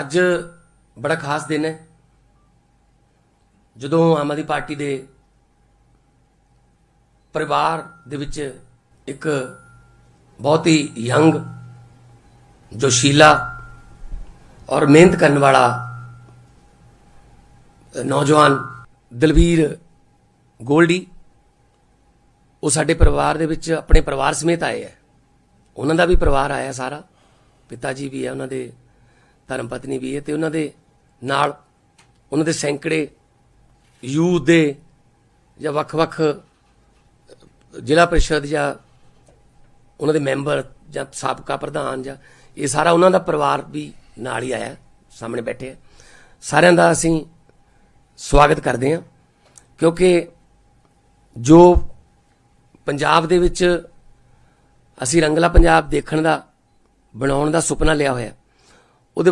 ਅੱਜ ਬੜਾ ਖਾਸ ਦਿਨ ਹੈ। ਜਦੋਂ ਆਮ ਆਦਮੀ ਪਾਰਟੀ ਦੇ ਪਰਿਵਾਰ ਦੇ ਵਿੱਚ ਇੱਕ ਬਹੁਤ ਹੀ ਯੰਗ, ਜੋਸ਼ੀਲਾ ਔਰ ਮਿਹਨਤ ਕਰਨ ਵਾਲਾ ਨੌਜਵਾਨ ਦਲਵੀਰ ਗੋਲਡੀ, ਉਹ ਸਾਡੇ ਪਰਿਵਾਰ ਦੇ ਵਿੱਚ ਆਪਣੇ ਪਰਿਵਾਰ ਸਮੇਤ ਆਏ ਹੈ। ਉਹਨਾਂ ਦਾ ਵੀ ਪਰਿਵਾਰ ਆਇਆ ਸਾਰਾ। ਪਿਤਾ ਜੀ ਵੀ ਹੈ, ਉਹਨਾਂ ਦੇ ਧਰਮ ਪਤਨੀ ਵੀ ਹੈ ਤੇ ਉਹਨਾਂ ਦੇ ਨਾਲ ਉਹਨਾਂ ਦੇ ਸੈਂਕੜੇ ਯੂਥ ਦੇ ਜਾਂ ਵੱਖ-ਵੱਖ ਜ਼ਿਲ੍ਹਾ ਪ੍ਰੀਸ਼ਦ ਜਾਂ ਉਹਨਾਂ ਦੇ ਮੈਂਬਰ ਜਾਂ ਸਾਬਕਾ ਪ੍ਰਧਾਨ ਜਾਂ ਇਹ ਸਾਰਾ ਉਹਨਾਂ ਦਾ ਪਰਿਵਾਰ ਵੀ ਨਾਲ ਹੀ ਆਇਆ, ਸਾਹਮਣੇ ਬੈਠੇ ਹੈ ਸਾਰਿਆਂ ਦਾ ਅਸੀਂ ਸਵਾਗਤ ਕਰਦੇ ਹਾਂ, ਕਿਉਂਕਿ ਜੋ ਪੰਜਾਬ ਦੇ ਵਿੱਚ ਅਸੀਂ ਰੰਗਲਾ ਪੰਜਾਬ ਦੇਖਣ ਦਾ, ਬਣਾਉਣ ਦਾ ਸੁਪਨਾ ਲਿਆ ਹੋਇਆ